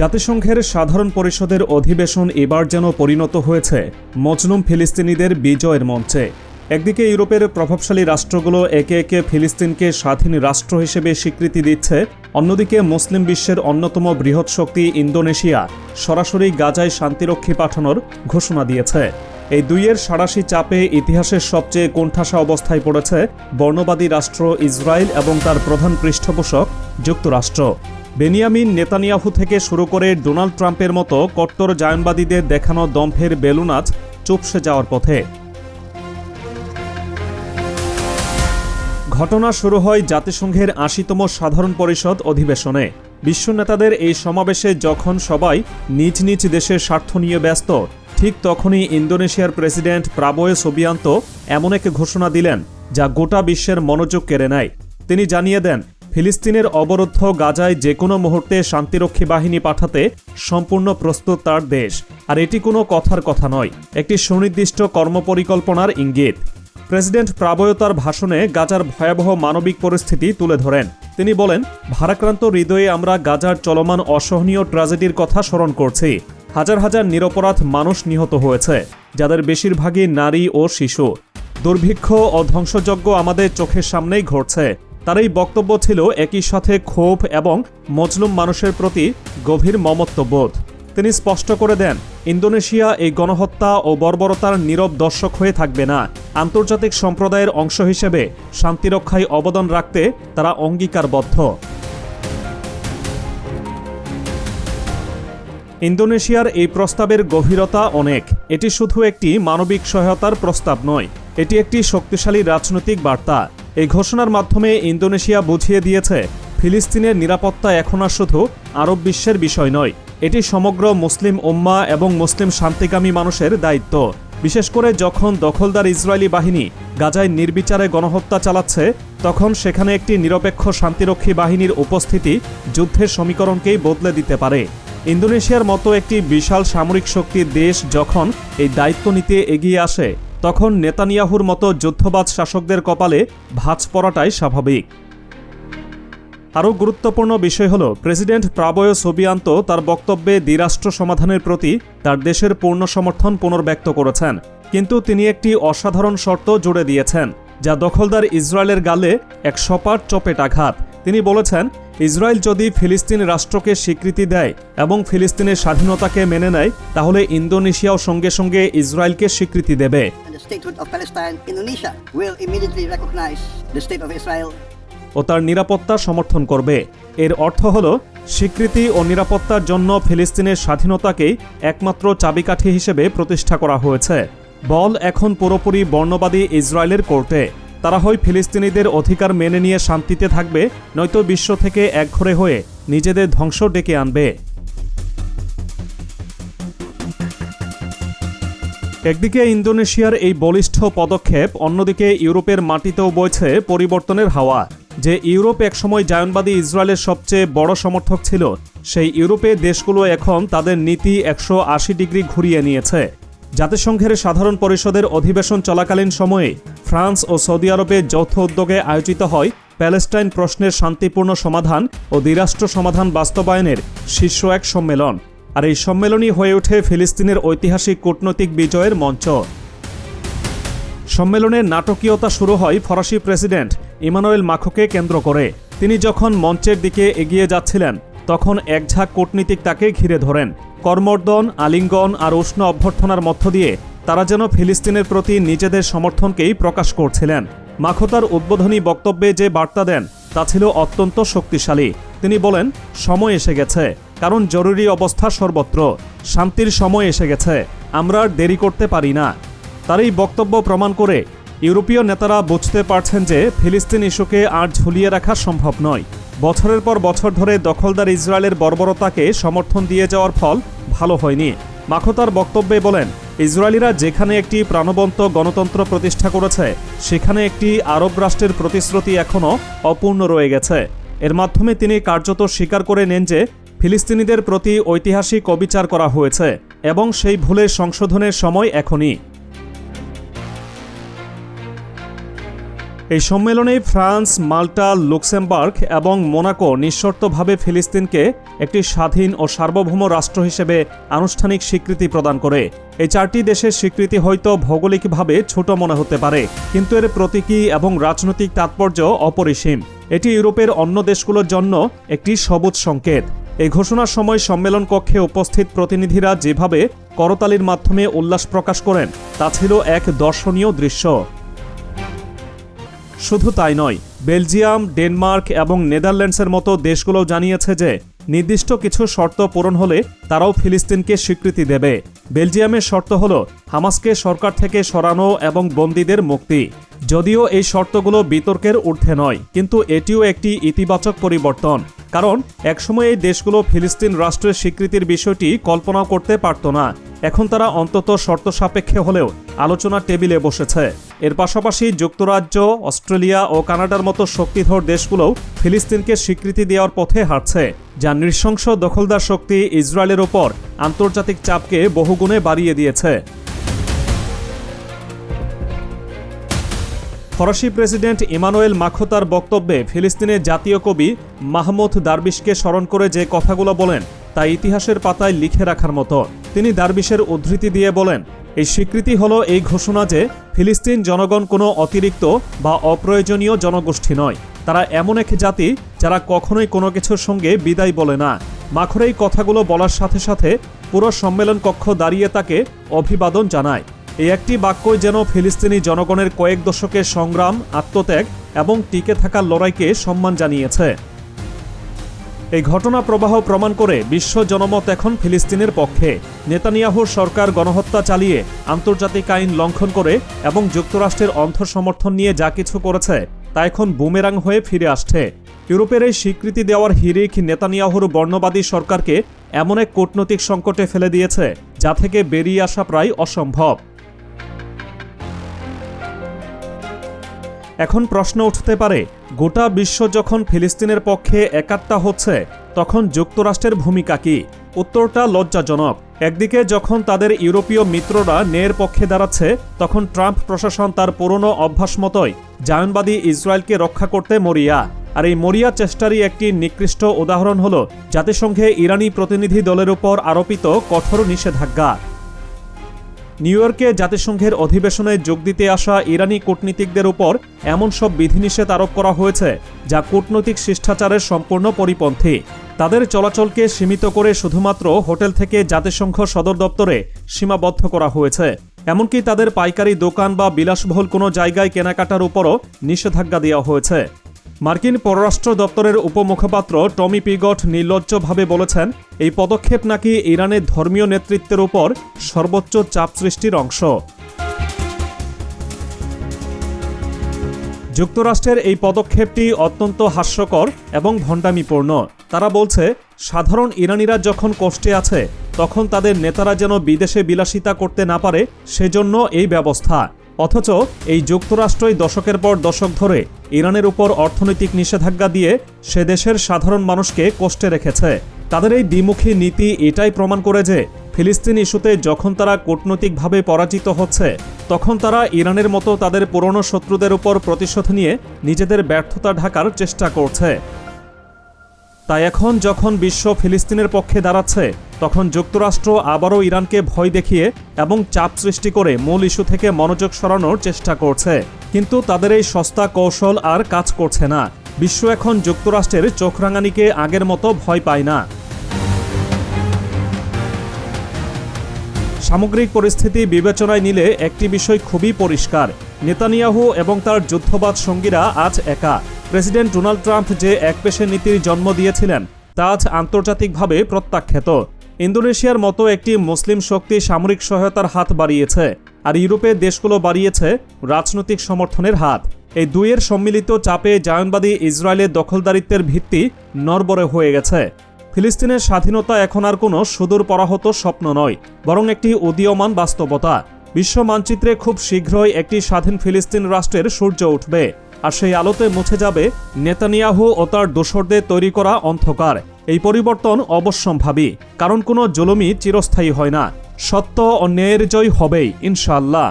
জাতিসংঘের সাধারণ পরিষদের অধিবেশন এবার যেন পরিণত হয়েছে, মজলুম ফিলিস্তিনিদের বিজয়ের মঞ্চে। একদিকে ইউরোপের প্রভাবশালী রাষ্ট্রগুলো একে একে ফিলিস্তিনকে স্বাধীন রাষ্ট্র হিসেবে স্বীকৃতি দিচ্ছে, অন্যদিকে মুসলিম বিশ্বের অন্যতম বৃহৎ শক্তি ইন্দোনেশিয়া সরাসরি গাজায় শান্তিরক্ষী পাঠানোর ঘোষণা দিয়েছে। এই দুইয়ের সাড়াশি চাপে ইতিহাসের সবচেয়ে কোণঠাসা অবস্থায় পড়েছে বর্ণবাদী রাষ্ট্র ইসরায়েল এবং তার প্রধান পৃষ্ঠপোষক যুক্তরাষ্ট্র। বেনিয়ামিন নেতানিয়াহু থেকে শুরু করে ডোনাল্ড ট্রাম্পের মতো কট্টর জায়নবাদীদের দেখানো দম্ভের বেলুনাচ চুপসে যাওয়ার পথে। ঘটনা শুরু হয় জাতিসংঘের আশিতম সাধারণ পরিষদ অধিবেশনে। বিশ্ব নেতাদের এই সমাবেশে যখন সবাই নিজ নিজ দেশের স্বার্থ নিয়ে ব্যস্ত, ঠিক তখনই ইন্দোনেশিয়ার প্রেসিডেন্ট প্রাবোয়ে সোবিয়ান্ত এমন এক ঘোষণা দিলেন, যা গোটা বিশ্বের মনোযোগ কেড়ে নেয়। তিনি জানিয়ে দেন ফিলিস্তিনের অবরুদ্ধ গাজায় যে কোনো মুহূর্তে শান্তিরক্ষী বাহিনী পাঠাতে সম্পূর্ণ প্রস্তুত তার দেশ। আর এটি কোনো কথার কথা নয়, একটি সুনির্দিষ্ট কর্মপরিকল্পনার ইঙ্গিত। প্রেসিডেন্ট প্রাবয়তার ভাষণে গাজার ভয়াবহ মানবিক পরিস্থিতি তুলে ধরেন। তিনি বলেন, ভারাক্রান্ত হৃদয়ে আমরা গাজার চলমান অসহনীয় ট্র্যাজেডির কথা স্মরণ করছি। হাজার হাজার নিরপরাধ মানুষ নিহত হয়েছে, যাদের বেশিরভাগই নারী ও শিশু। দুর্ভিক্ষ ও ধ্বংসযজ্ঞ আমাদের চোখের সামনেই ঘটছে। তার এই বক্তব্য ছিল একই সাথে ক্ষোভ এবং মজলুম মানুষের প্রতি গভীর মমত্ববোধ। তিনি স্পষ্ট করে দেন, ইন্দোনেশিয়া এই গণহত্যা ও বর্বরতার নীরব দর্শক হয়ে থাকবে না। আন্তর্জাতিক সম্প্রদায়ের অংশ হিসেবে শান্তিরক্ষায় অবদান রাখতে তারা অঙ্গীকারবদ্ধ। ইন্দোনেশিয়ার এই প্রস্তাবের গভীরতা অনেক। এটি শুধু একটি মানবিক সহায়তার প্রস্তাব নয়, এটি একটি শক্তিশালী রাজনৈতিক বার্তা। এই ঘোষণার মাধ্যমে ইন্দোনেশিয়া বুঝিয়ে দিয়েছে, ফিলিস্তিনের নিরাপত্তা এখন আর শুধু আরব বিশ্বের বিষয় নয়। এটি সমগ্র মুসলিম উম্মা এবং মুসলিম শান্তিকামী মানুষের দায়িত্ব। বিশেষ করে যখন দখলদার ইসরায়েলি বাহিনী গাজায় নির্বিচারে গণহত্যা চালাচ্ছে, তখন সেখানে একটি নিরপেক্ষ শান্তিরক্ষী বাহিনীর উপস্থিতি যুদ্ধের সমীকরণকেই বদলে দিতে পারে। ইন্দোনেশিয়ার মতো একটি বিশাল সামরিক শক্তির দেশ যখন এই দায়িত্ব নিতে এগিয়ে আসে তখন নেতানিয়াহুর মতো যুদ্ধবাজ শাসকদের কপালে ভাঁজ পড়াটাই স্বাভাবিক। আরও গুরুত্বপূর্ণ বিষয় হল, প্রেসিডেন্ট প্রাবয় সোবিয়ান্ত তার বক্তব্যে দ্বিরাষ্ট্র সমাধানের প্রতি তার দেশের পূর্ণ সমর্থন পুনর্ব্যক্ত করেছেন। কিন্তু তিনি একটি অসাধারণ শর্ত জুড়ে দিয়েছেন, যা দখলদার ইসরায়েলের গালে এক সপাট চপেট আঘাত। তিনি বলেছেন, ইসরায়েল যদি ফিলিস্তিন রাষ্ট্রকে স্বীকৃতি দেয় এবং ফিলিস্তিনের স্বাধীনতাকে মেনে নেয়, তাহলে ইন্দোনেশিয়াও সঙ্গে সঙ্গে ইসরায়েলকে স্বীকৃতি দেবে। Statehood of Palestine, Indonesia will immediately recognize the state of Israel. ও তার নিরাপত্তা সমর্থন করবে। এর অর্থ হল স্বীকৃতি ও নিরাপত্তার জন্য ফিলিস্তিনের স্বাধীনতাকেই একমাত্র চাবিকাঠি হিসেবে প্রতিষ্ঠা করা হয়েছে। বল এখন পুরোপুরি বর্ণবাদী ইসরায়েলের কোর্টে। তারা হয় ফিলিস্তিনিদের অধিকার মেনে নিয়ে শান্তিতে থাকবে নয়তো বিশ্ব থেকে একঘরে হয়ে নিজেদের ধ্বংস ডেকে আনবে। একদিকে ইন্দোনেশিয়ার এই বলিষ্ঠ পদক্ষেপ, অন্যদিকে ইউরোপের মাটিতেও বইছে পরিবর্তনের হাওয়া। যে ইউরোপ একসময় জায়নবাদী ইসরায়েলের সবচেয়ে বড় সমর্থক ছিল, সেই ইউরোপের দেশগুলো এখন তাদের নীতি একশো আশি ডিগ্রি ঘুরিয়ে নিয়েছে। জাতিসংঘের সাধারণ পরিষদের অধিবেশন চলাকালীন সময়ে ফ্রান্স ও সৌদি আরবে যৌথ উদ্যোগে আয়োজিত হয় প্যালেস্টাইন প্রশ্নের শান্তিপূর্ণ সমাধান ও দ্বিরাষ্ট্র সমাধান বাস্তবায়নের শীর্ষ এক সম্মেলন। আর এই সম্মেলনই হয়ে ওঠে ফিলিস্তিনের ঐতিহাসিক কূটনৈতিক বিজয়ের মঞ্চ। সম্মেলনের নাটকীয়তা শুরু হয় ফরাসি প্রেসিডেন্ট ইমানুয়েল মাখোকে কেন্দ্র করে। তিনি যখন মঞ্চের দিকে এগিয়ে যাচ্ছিলেন, তখন একঝাঁক কূটনীতিক তাকে ঘিরে ধরেন। কর্মর্দন, আলিঙ্গন আর উষ্ণ অভ্যর্থনার মধ্য দিয়ে তারা যেন ফিলিস্তিনের প্রতি নিজেদের সমর্থনকেই প্রকাশ করছিলেন। মাখো তার উদ্বোধনী বক্তব্যে যে বার্তা দেন, তা ছিল অত্যন্ত শক্তিশালী। তিনি বলেন, সময় এসে গেছে। কারণ জরুরি অবস্থা সর্বত্র। শান্তির সময় এসে গেছে। আমরা আর দেরি করতে পারি না। তার এই বক্তব্য প্রমাণ করে ইউরোপীয় নেতারা বুঝতে পারছেন যে ফিলিস্তিন ইস্যুকে আর ঝুলিয়ে রাখা সম্ভব নয়। বছরের পর বছর ধরে দখলদার ইসরায়েলের বর্বরতাকে সমর্থন দিয়ে যাওয়ার ফল ভালো হয়নি। মাখো তার বক্তব্যে বলেন, ইসরায়েলিরা যেখানে একটি প্রাণবন্ত গণতন্ত্র প্রতিষ্ঠা করেছে, সেখানে একটি আরব রাষ্ট্রের প্রতিশ্রুতি এখনও অপূর্ণ রয়ে গেছে। এর মাধ্যমে তিনি কার্যত স্বীকার করে নেন যে ফিলিস্তিনিদের প্রতি ঐতিহাসিক অবিচার করা হয়েছে, এবং সেই ভুলের সংশোধনের সময় এখনই। এই সম্মেলনে ফ্রান্স, মাল্টা, লুক্সেমবার্গ এবং মোনাকো নিঃশর্তভাবে ফিলিস্তিনকে একটি স্বাধীন ও সার্বভৌম রাষ্ট্র হিসেবে আনুষ্ঠানিক স্বীকৃতি প্রদান করে। এই চারটি দেশের স্বীকৃতি হয়তো ভৌগোলিকভাবে ছোট মনে হতে পারে, কিন্তু এর প্রতীকী এবং রাজনৈতিক তাৎপর্য অপরিসীম। এটি ইউরোপের অন্য দেশগুলোর জন্য একটি সবুজ সংকেত। এই ঘোষণার সময় সম্মেলন কক্ষে উপস্থিত প্রতিনিধিরা যেভাবে করতালির মাধ্যমে উল্লাস প্রকাশ করেন, তা ছিল এক দর্শনীয় দৃশ্য। শুধু তাই নয়, বেলজিয়াম, ডেনমার্ক এবং নেদারল্যান্ডসের মতো দেশগুলো জানিয়েছে যে, নির্দিষ্ট কিছু শর্ত পূরণ হলে তারাও ফিলিস্তিনকে স্বীকৃতি দেবে। বেলজিয়ামের শর্ত হল হামাসকে সরকার থেকে সরানো এবং বন্দীদের মুক্তি। যদিও এই শর্তগুলো বিতর্কের ঊর্ধ্বে নয়, কিন্তু এটিও একটি ইতিবাচক পরিবর্তন। কারণ, একসময় এই দেশগুলো ফিলিস্তিন রাষ্ট্রের স্বীকৃতির বিষয়টি কল্পনাও করতে পারত না। এখন তারা অন্তত শর্ত সাপেক্ষে হলেও আলোচনার টেবিলে বসেছে। এর পাশাপাশি যুক্তরাজ্য, অস্ট্রেলিয়া ও কানাডার মতো শক্তিধর দেশগুলোও ফিলিস্তিনকে স্বীকৃতি দেওয়ার পথে হাঁটছে, যা নৃশংস দখলদার শক্তি ইসরায়েলের ওপর আন্তর্জাতিক চাপকে বহুগুণে বাড়িয়ে দিয়েছে। ফরাসি প্রেসিডেন্ট ইমানুয়েল মাখো তার বক্তব্যে ফিলিস্তিনের জাতীয় কবি মাহমুদ দারবিশকে স্মরণ করে যে কথাগুলো বলেন, তা ইতিহাসের পাতায় লিখে রাখার মতো। তিনি দারবিশের উদ্ধৃতি দিয়ে বলেন, এই স্বীকৃতি হলো এই ঘোষণা যে ফিলিস্তিন জনগণ কোনো অতিরিক্ত বা অপ্রয়োজনীয় জনগোষ্ঠী নয়। তারা এমন এক জাতি যারা কখনোই কোনো কিছুর সঙ্গে বিদায় বলে না। মাখর এই কথাগুলো বলার সাথে সাথে পুরো সম্মেলন কক্ষ দাঁড়িয়ে তাকে অভিবাদন জানায়। এই একটি বাক্যই যেন ফিলিস্তিনি জনগণের কয়েক দশকের সংগ্রাম, আত্মত্যাগ এবং টিকে থাকার লড়াইকে সম্মান জানিয়েছে। এই ঘটনা প্রবাহ প্রমাণ করে বিশ্ব জনমত এখন ফিলিস্তিনের পক্ষে। নেতানিয়াহুর সরকার গণহত্যা চালিয়ে আন্তর্জাতিক আইন লঙ্ঘন করে এবং যুক্তরাষ্ট্রের অন্ধ সমর্থন নিয়ে যা কিছু করেছে, তা এখন বুমেরাং হয়ে ফিরে আসছে। ইউরোপের এই স্বীকৃতি দেওয়ার হিরিক নেতানিয়াহুর বর্ণবাদী সরকারকে এমন এক কূটনৈতিক সংকটে ফেলে দিয়েছে, যা থেকে বেরিয়ে আসা প্রায় অসম্ভব। এখন প্রশ্ন উঠতে পারে, গোটা বিশ্ব যখন ফিলিস্তিনের পক্ষে একাত্তা হচ্ছে, তখন যুক্তরাষ্ট্রের ভূমিকা কি? উত্তরটা লজ্জাজনক। একদিকে যখন তাদের ইউরোপীয় মিত্ররা ন্যায়ের পক্ষে দাঁড়াচ্ছে, তখন ট্রাম্প প্রশাসন তার পুরনো অভ্যাস মতোই জায়নবাদী ইসরায়েলকে রক্ষা করতে মরিয়া। আর এই মরিয়া চেষ্টারই একটি নিকৃষ্ট উদাহরণ হল, জাতিসংঘে ইরানি প্রতিনিধি দলের উপর আরোপিত কঠোর নিষেধাজ্ঞা। নিউ ইয়র্কে জাতিসংঘের অধিবেশনে যোগ দিতে আসা ইরানি কূটনীতিকদের উপর এমন সব বিধিনিষেধ আরোপ করা হয়েছে, যা কূটনৈতিক শিষ্টাচারের সম্পূর্ণ পরিপন্থী। তাদের চলাচলকে সীমিত করে শুধুমাত্র হোটেল থেকে জাতিসংঘ সদর দপ্তরে সীমাবদ্ধ করা হয়েছে। এমনকি তাদের পাইকারি দোকান বা বিলাসবহুল কোনো জায়গায় কেনাকাটার উপরও নিষেধাজ্ঞা দেওয়া হয়েছে। মার্কিন পররাষ্ট্র দপ্তরের উপমুখপাত্র টমি পিগট নির্লজ্জভাবে বলেছেন, এই পদক্ষেপ নাকি ইরানের ধর্মীয় নেতৃত্বের উপর সর্বোচ্চ চাপ সৃষ্টির অংশ। যুক্তরাষ্ট্রের এই পদক্ষেপটি অত্যন্ত হাস্যকর এবং ভণ্ডামিপূর্ণ। তারা বলছে, সাধারণ ইরানিরা যখন কষ্টে আছে, তখন তাদের নেতারা যেন বিদেশে বিলাসিতা করতে না পারে, সেজন্য এই ব্যবস্থা। অথচ এই যুক্তরাষ্ট্রই দশকের পর দশক ধরে ইরানের উপর অর্থনৈতিক নিষেধাজ্ঞা দিয়ে সে দেশের সাধারণ মানুষকে কষ্টে রেখেছে। তাদের এই দ্বিমুখী নীতি এটাই প্রমাণ করে যে ফিলিস্তিন ইস্যুতে যখন তারা কূটনৈতিকভাবে পরাজিত হচ্ছে, তখন তারা ইরানের মতো তাদের পুরনো শত্রুদের উপর প্রতিশোধ নিয়ে নিজেদের ব্যর্থতা ঢাকার চেষ্টা করছে। তাই এখন যখন বিশ্ব ফিলিস্তিনের পক্ষে দাঁড়াচ্ছে, তখন যুক্তরাষ্ট্র আবারও ইরানকে ভয় দেখিয়ে এবং চাপ সৃষ্টি করে মূল ইস্যু থেকে মনোযোগ সরানোর চেষ্টা করছে। কিন্তু তাদের এই সস্তা কৌশল আর কাজ করছে না। বিশ্ব এখন যুক্তরাষ্ট্রের চোখরাঙানিকে আগের মতো ভয় পায় না। সামগ্রিক পরিস্থিতি বিবেচনায় নিলে একটি বিষয় খুবই পরিষ্কার। নেতানিয়াহু এবং তার যুদ্ধবাদ সঙ্গীরা আজ একা। প্রেসিডেন্ট ডোনাল্ড ট্রাম্প যে একপেশে নীতির জন্ম দিয়েছিলেন, তা আজ আন্তর্জাতিকভাবে প্রত্যাখ্যাত। ইন্দোনেশিয়ার মতো একটি মুসলিম শক্তি সামরিক সহায়তার হাত বাড়িয়েছে, আর ইউরোপের দেশগুলো বাড়িয়েছে রাজনৈতিক সমর্থনের হাত। এই দুইয়ের সম্মিলিত চাপে জায়নবাদী ইসরায়েলের দখলদারিত্বের ভিত্তি নরবরে হয়ে গেছে। ফিলিস্তিনের স্বাধীনতা এখন আর কোনো সুদূর পরাহত স্বপ্ন নয়, বরং একটি উদীয়মান বাস্তবতা। বিশ্ব মানচিত্রে খুব শীঘ্রই একটি স্বাধীন ফিলিস্তিন রাষ্ট্রের সূর্য উঠবে। আর সেই আলোতে মুছে যাবে নেতানিয়াহু ও তার দোসরদের তৈরি করা অন্ধকার। এই পরিবর্তন অবশ্যম্ভাবী, কারণ কোনো জুলুমি চিরস্থায়ী হয় না। সত্য অন্যায়ের ন্যায়ের জয় হবেই, ইনশাআল্লাহ।